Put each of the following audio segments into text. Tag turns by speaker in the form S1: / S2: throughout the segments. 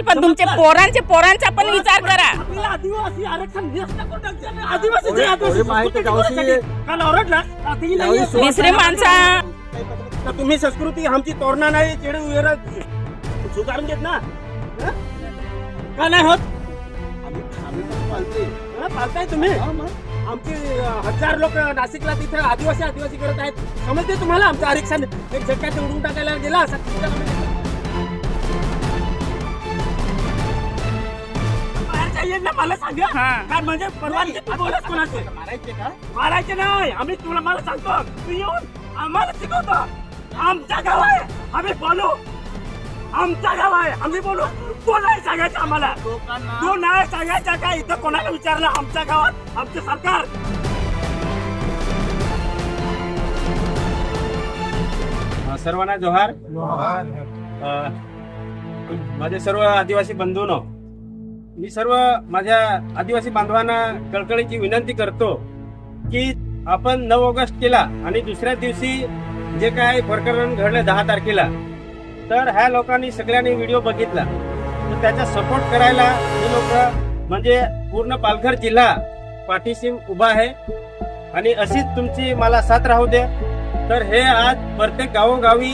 S1: चालेल पण तुमचे पोरांचे पोरांचा पण विचार करा
S2: आपल्याला आदिवासी आरक्षण करून टाकलं. आदिवासी संस्कृती. काल ओरडला नाही आहे.
S1: दुसरे माणसा
S2: तर तुम्ही संस्कृती आमची तोरणा नाही चेडे वगैरे सुधारून घेत ना हं? का नाही होत. हं? पाळताय तुम्ही. आमचे अं, हजार लोक नाशिकला तिथे आदिवासी आदिवासी करत आहेत समजते तुम्हाला आमचं आरक्षण एक झटक्यात उडून टाकायला गेला असा बाहेरच्या येईल ना मला सांगा.
S1: हा.
S2: काय म्हणजे परवानगी तू बोलत कोणाचे
S3: मारायचे का?
S2: मारायचे नाही. आम्ही तुला मला सांगतो. तू येऊन आम्हाला शिकवतो. आमचा गाव आहे. आम्ही बोलू. आमचा गाव आहे. आम्ही बोलू. तो नाही सांगायचं आम्हाला?
S3: लोकांना
S2: तू नाही सांगायचा का? इथं कोणाला विचारलं? आमच्या गावात आमचं सरकार. सर्वांना जोहार. अ, माझे सर्व आदिवासी बंधूनो मी सर्व माझ्या आदिवासी बांधवांना कळकळीची विनंती करतो की आपण नऊ ऑगस्ट केला आणि दुसऱ्या दिवशी जे काय प्रकरण घडलं दहा तारखेला तर ह्या लोकांनी सगळ्यांनी व्हिडिओ बघितला. तर त्याचा सपोर्ट करायला हे लोक म्हणजे पूर्ण पालघर जिल्हा पाठीशी उभा आहे. आणि अशीच तुमची मला साथ राहू दे. तर हे आज प्रत्येक गावोगावी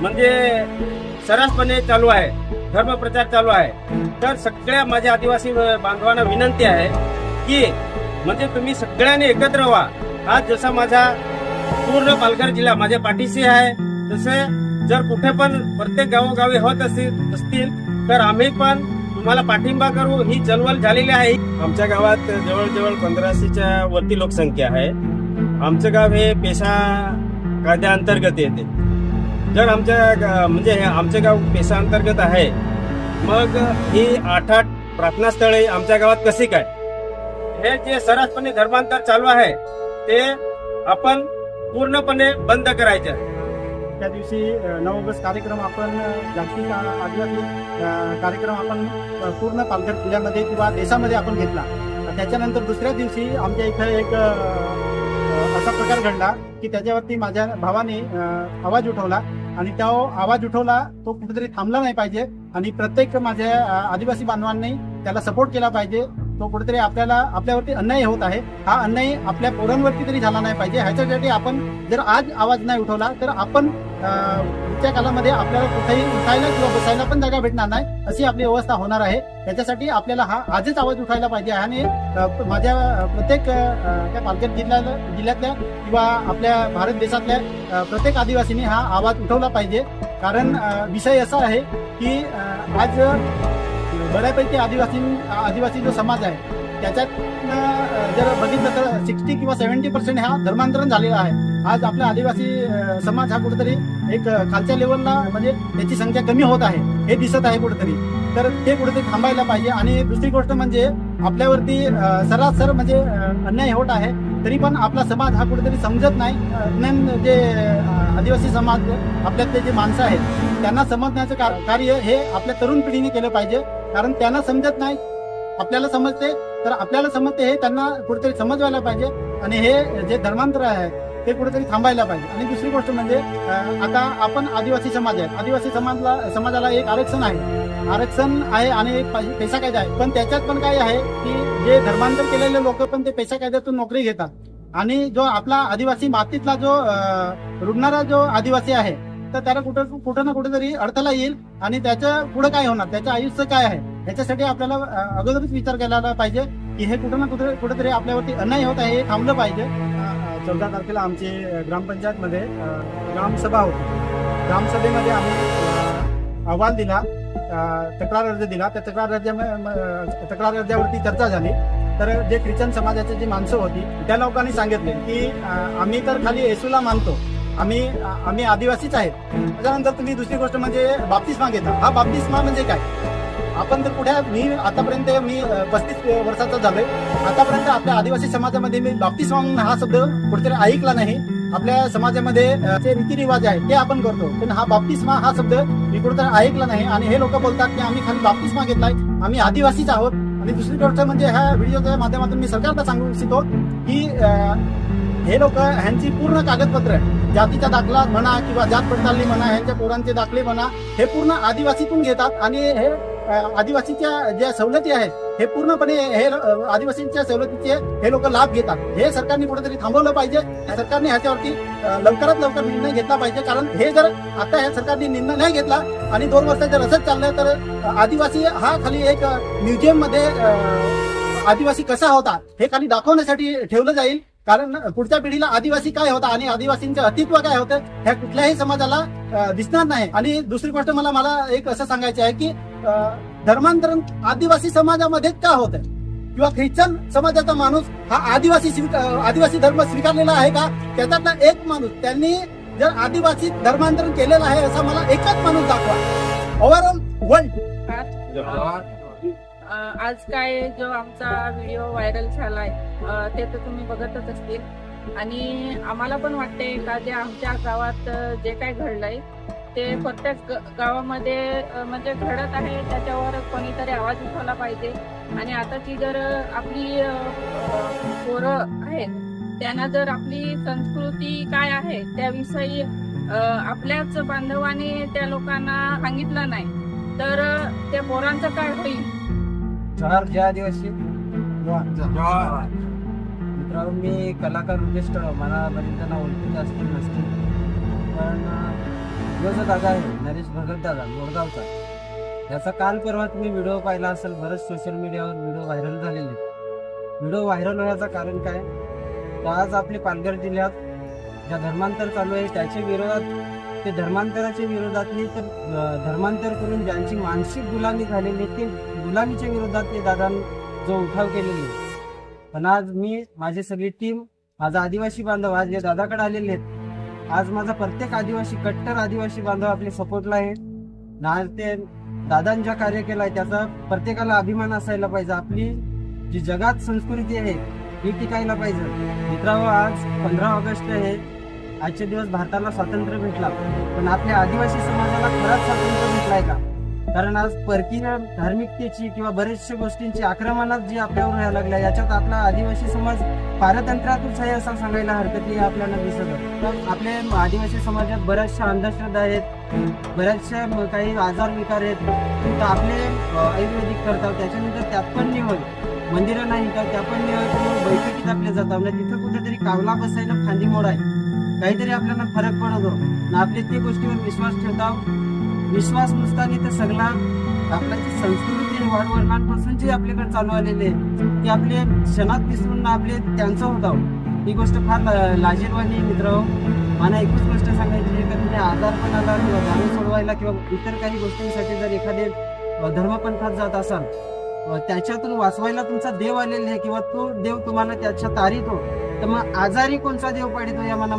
S2: म्हणजे सरसपणे चालू आहे. धर्मप्रचार चालू आहे. तर सगळ्या माझ्या आदिवासी बांधवांना विनंती आहे की म्हणजे तुम्ही सगळ्यांनी एकत्र व्हा. आज जसा माझा पूर्ण पालघर जिल्हा माझ्या पाठीशी आहे तसे जर कुठे पण प्रत्येक गावोगावी होत असतील असतील तर आम्ही पण तुम्हाला पाठिंबा करू. ही चळवळ झालेली आहे. आमच्या गावात जवळजवळ पंधराशेच्या वरती लोकसंख्या आहे. आमचं गाव हे पेशा कायद्याअंतर्गत येते. जर आमच्या गा- म्हणजे हे आमचे गाव पेशा अंतर्गत आहे मग ही आठ आठ प्रार्थना स्थळे आमच्या गावात कशी काय? हे जे सरसपणे धर्मांतर चालू आहे ते आपण पूर्णपणे बंद करायचं
S4: त्या दिवशी नऊ ऑगस्ट कार्यक्रम आपण जागतिक आदिवासी कार्यक्रम आपण पूर्ण पालघर जिल्ह्यामध्ये किंवा देशामध्ये आपण घेतला. त्याच्यानंतर दुसऱ्या दिवशी आमच्या इथं एक असा प्रकार घडला की त्याच्यावरती माझ्या भावाने आवाज उठवला आणि तो आवाज उठवला तो कुठेतरी थांबला नाही पाहिजे. आणि प्रत्येक माझ्या आदिवासी बांधवांनी त्याला सपोर्ट केला पाहिजे. तो कुठेतरी आपल्याला आपल्यावरती अन्याय होत आहे. हा अन्याय आपल्या पोरांवरती तरी झाला नाही पाहिजे. ह्याच्यासाठी आपण जर आज आवाज नाही उठवला तर आपण पुढच्या कालामध्ये आपल्याला कुठेही उठायला किंवा बसायला पण जागा भेटणार नाही अशी आपली व्यवस्था होणार आहे. त्याच्यासाठी आपल्याला हा आजच आवाज उठायला पाहिजे आणि माझ्या प्रत्येक त्या पालघर जिल्ह्याला जिल्ह्यातल्या किंवा आपल्या भारत देशातल्या प्रत्येक आदिवासींनी हा आवाज उठवला पाहिजे. कारण विषय असा आहे की आज बऱ्यापैकी आदिवासी आदिवासी जो समाज आहे त्याच्यात जर बघितलं तर सिक्स्टी किंवा सेव्हन्टी पर्सेंट हा धर्मांतरण झालेला आहे. आज आपला आदिवासी समाज हा कुठेतरी एक खालच्या लेवलला म्हणजे त्याची संख्या कमी होत आहे. हे दिसत आहे कुठेतरी. तर ते कुठेतरी थांबायला पाहिजे. आणि दुसरी गोष्ट म्हणजे आपल्यावरती सरासर म्हणजे अन्याय होत आहे. तरी पण आपला समाज हा कुठेतरी समजत नाही. अं, जे आदिवासी समाज आपल्यातले जे माणसं आहेत त्यांना समजण्याचं कार्य हे आपल्या तरुण पिढीने केलं पाहिजे. कारण त्यांना समजत नाही. आपल्याला समजते. तर आपल्याला समजते हे त्यांना कुठेतरी समजवायला पाहिजे. आणि हे जे धर्मांतर आहे ते कुठेतरी थांबायला पाहिजे. आणि दुसरी गोष्ट म्हणजे आता आपण आदिवासी समाज आहे. आदिवासी समाजला समाजाला एक आरक्षण आहे. आरक्षण आहे आणि एक पैसा कायदा आहे. पण त्याच्यात पण काय आहे की जे धर्मांतर केलेले लोक पण ते पैसा कायद्यातून नोकरी घेतात. आणि जो आपला आदिवासी मातीतला जो रुग्णारा जो आदिवासी आहे तर त्याला कुठं कुठं ना कुठेतरी अडथळा येईल. आणि त्याच्या पुढे काय होणार? त्याचं आयुष्य काय आहे? याच्यासाठी आपल्याला अगोदरच विचार केला पाहिजे की हे कुठं ना कुठे कुठेतरी आपल्यावरती अन्याय होत आहे हे थांबलं पाहिजे. चौदा तारखेला आमची ग्रामपंचायतमध्ये ग्रामसभा होती. ग्रामसभेमध्ये आम्ही अहवाल दिला तक्रार अर्ज दिला. त्या तक्रार अर्ज तक्रार अर्जावरती चर्चा झाली. तर जे ख्रिश्चन समाजाची जी माणसं होती त्या लोकांनी सांगितले की आम्ही तर खाली येसूला मानतो. आम्ही आम्ही आदिवासीच आहेत. त्याच्यानंतर तुम्ही दुसरी गोष्ट म्हणजे बाप्तिस्मा घेता. हा बाप्तिस्मा म्हणजे काय? आपण तर कुठे मी आतापर्यंत मी पस्तीस वर्षाचा झालोय. आतापर्यंत आपल्या आदिवासी समाजामध्ये मी बाप्तिस्मा म्हणून हा शब्द कुठेतरी ऐकला नाही. आपल्या समाजामध्ये जे रीतिरिवाज आहे ते आपण करतो. पण हा बाप्तिस्मा हा शब्द मी कुठेतरी ऐकला नाही. आणि हे लोक बोलतात की आम्ही खाली बाप्तिस्मा घेतलाय. आम्ही आदिवासीच आहोत. आणि दुसरी गोष्ट म्हणजे ह्या व्हिडिओच्या माध्यमातून मी सरकारला सांगू इच्छितो की हे लोक ह्यांची पूर्ण कागदपत्र जातीचा दाखला म्हणा किंवा जात पडताळणी म्हणा ह्यांच्या पोरांचे दाखले म्हणा हे पूर्ण आदिवासीतून घेतात. आणि हे आदिवासीच्या ज्या सवलती आहेत हे पूर्णपणे हे आदिवासींच्या सवलतीचे हे लोक लाभ घेतात. हे सरकारने कुठेतरी थांबवलं पाहिजे. सरकारने ह्याच्यावरती लवकरात लवकर निर्णय घेतला पाहिजे. कारण हे जर आता ह्या सरकारने निर्णय नाही घेतला आणि दोन वर्ष जर असंच चाललं तर आदिवासी हा खाली एक म्युझियममध्ये आदिवासी कसा होता हे खाली दाखवण्यासाठी ठेवलं जाईल. कारण पुढच्या पिढीला आदिवासी काय होता आणि आदिवासींचं अस्तित्व काय होतं ह्या कुठल्याही समाजाला दिसणार नाही. आणि दुसरी गोष्ट मला मला एक असं सांगायचं आहे की धर्मांतरण आदिवासी समाजामध्ये का होत किंवा ख्रिश्चन समाजाचा माणूस हा आदिवासी आदिवासी धर्म स्वीकारलेला आहे का? त्याच्यातला एक माणूस त्यांनी जर आदिवासी धर्मांतरण केलेलं आहे असा मला एकच माणूस दाखवा. ओव्हरऑल वर्ल्ड
S1: आज काय जो आमचा व्हिडिओ व्हायरल झालाय ते तर तुम्ही बघतच असतील. आणि आम्हाला पण वाटते का जे आमच्या गावात जे काय घडलंय ते प्रत्येक ग- गावामध्ये म्हणजे घडत आहे त्याच्यावर कोणीतरी आवाज उठवला पाहिजे. आणि आताची जर आपली पोरं आहेत त्यांना जर आपली संस्कृती काय आहे त्याविषयी आपल्याच बांधवाने त्या लोकांना सांगितलं नाही तर त्या पोरांचं काय होईल?
S5: मित्रांनो मी कलाकार कळव मला बरेच जण ओळखीत असतील नसतील पण अं, दादा आहे नरेश भगत दादा मोरगावचा याचा काल परवा तुम्ही व्हिडिओ पाहिला असेल बरेच सोशल मीडियावर व्हिडिओ व्हायरल झालेले व्हिडिओ व्हायरल होण्याचं कारण काय? तर आज आपले पालघर जिल्ह्यात ज्या धर्मांतर चालू आहे त्याच्या विरोधात ते धर्मांतराच्या विरोधात नाही तर धर्मांतर करून ज्यांची मानसिक गुलामी झालेली आहे, ते गुलामीच्या विरोधात ते दादा जो उठाव केलेले पण आज मी माझी सगळी टीम माझा आदिवासी बांधव आज जे दादाकडे आलेले आहेत. आज माझा प्रत्येक आदिवासी कट्टर आदिवासी बांधव आपले सपोर्टला आहे. ना ते दादांनी ज्या कार्य केलाय त्याचा प्रत्येकाला अभिमान असायला पाहिजे. आपली जी जगात संस्कृती आहे ही टिकायला पाहिजे. मित्रांनो आज पंधरा ऑगस्ट आहे. आजचे दिवस भारताला स्वातंत्र्य भेटला. पण आपल्या आदिवासी समाजाला खरंच स्वातंत्र्य भेटलाय का? कारण आज परकीय धार्मिकतेची किंवा बऱ्याचशा गोष्टींची आक्रमणात जी आपल्यावर व्हायला लागल्या याच्यात आपला आदिवासी समाज पारतंत्र्यातच आहे असं सांगायला हरकत नाही आपल्याला दिसत तर आपल्या आदिवासी समाजात बऱ्याचशा अंधश्रद्धा आहेत बऱ्याचशा काही आजार विकार आहेत. तर आपले आयुर्वेदिक करतात त्याच्यानंतर त्यात पण निवड. मंदिरं नाही का त्या पण बैठकीत आपले जातात. म्हणजे तिथं कुठेतरी कावला बसायला खांदी मोड आहे. काहीतरी आपल्याला फरक पडतो. आपले ते गोष्टीवर विश्वास ठेवतात. विश्वास नुसताना तर सगळा आपला जी संस्कृती आणि वाडवडिलांपासून जे आपल्याकडे चालू आलेले आहे, ते आपले क्षणात विसरून आपले त्यांचं होतं ही गोष्ट फार लाजीरवाणी आहे मित्र मला एकच गोष्ट सांगायची आहे का तुम्ही आजारपणाला किंवा दारू सोडवायला किंवा इतर काही गोष्टींसाठी जर एखादे धर्मपंथात जात असाल त्याच्यातून वाचवायला तुमचा देव आलेला आहे किंवा तो देव तुम्हाला त्याच्या तारीतो हो, तर मग आजारी कोणचा देव पाडितो या मला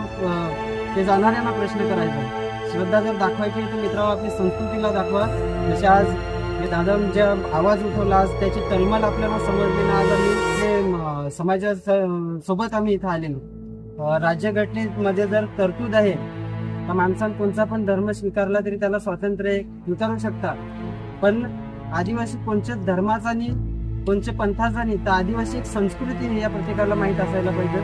S5: ते जाणाऱ्यांना प्रश्न करायचा. श्रद्धा जर दाखवायची तर मित्रांनो आपली संस्कृतीला दाखवा. जसे आज हे ज्या आवाज उठवला आज त्याची तलमल आपल्याला समजली ना आज आम्ही ते समाजा सोबत आम्ही इथं आलेलो. राज्यघटनेमध्ये जर तरतूद आहे तर माणसानं कोणता पण धर्म स्वीकारला तरी त्याला स्वातंत्र्य स्वीकारू शकता पण आदिवासी कोणत्या धर्माचा नाही कोणत्या पंथाचा नाही तर आदिवासी एक संस्कृती नाही या प्रत्येकाला माहीत असायला पाहिजे.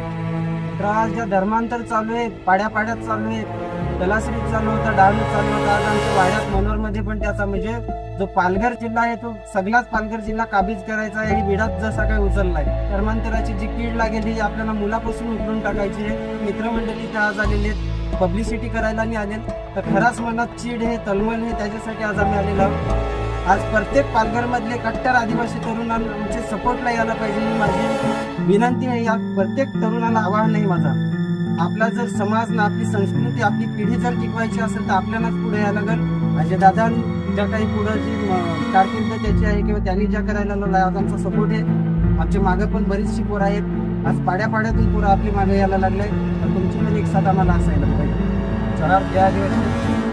S5: तर आज ज्या धर्मांतर चालू आहेत पाड्या पाड्यात चालू आहेत तलासरीत चालू होता डाळीत चालू होता आज आमच्या वाड्यात मनोरमध्ये पण त्याचा म्हणजे जो पालघर जिल्हा आहे तो सगळाच पालघर जिल्हा काबीज करायचा आहे विडात जसा काही उचललाय. धर्मांतराची जी कीड लागेल ही आपल्याला मुलापासून उकळून टाकायची आहे मित्रमंडळी त्या आज आलेले आहेत पब्लिसिटी करायला नाही आले तर खराच मनात चीड हे तलमल हे त्याच्यासाठी आज आम्ही आलेलो आहोत. आज प्रत्येक पालघरमधले कट्टर आदिवासी तरुणांना आमचे सपोर्टला यायला पाहिजे. ही माझी विनंती आहे या प्रत्येक तरुणाला आवाहन आहे माझा. आपला जर समाज ना आपली संस्कृती आपली पिढी जर टिकवायची असेल तर आपल्यालाच पुढे यायला लागेल. म्हणजे अजय दादा ज्या काही पुढं जी कारकिर्द त्याची आहे किंवा त्यांनी ज्या करायला लागला आज सपोर्ट आहे. आमच्या मागं पण बरीचशी पोरं आहेत. आज पाड्या पाड्यातून पोरं आपली मागे यायला लागले तर तुमची पण एक साथ आम्हाला असायला पाहिजे.
S6: चला जय दिवस